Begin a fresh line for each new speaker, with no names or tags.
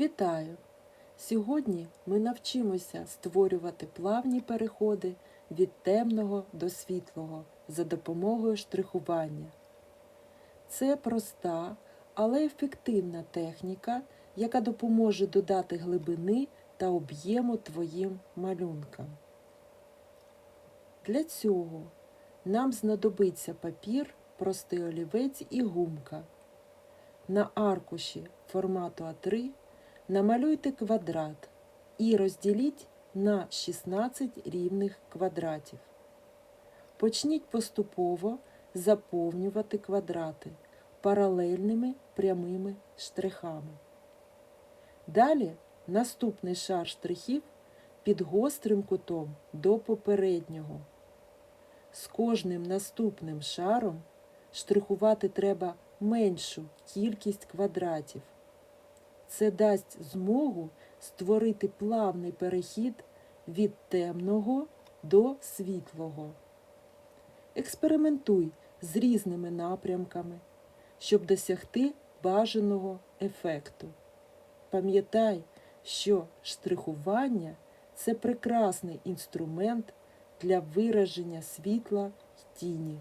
Вітаю! Сьогодні ми навчимося створювати плавні переходи від темного до світлого за допомогою штрихування. Це проста, але ефективна техніка, яка допоможе додати глибини та об'єму твоїм малюнкам. Для цього нам знадобиться папір, простий олівець і гумка. На аркуші формату А3 намалюйте квадрат і розділіть на 16 рівних квадратів. Почніть поступово заповнювати квадрати паралельними прямими штрихами. Далі наступний шар штрихів під гострим кутом до попереднього. З кожним наступним шаром штрихувати треба меншу кількість квадратів. Це дасть змогу створити плавний перехід від темного до світлого. Експериментуй з різними напрямками, щоб досягти бажаного ефекту. Пам'ятай, що штрихування це прекрасний інструмент для вираження світла й тіні.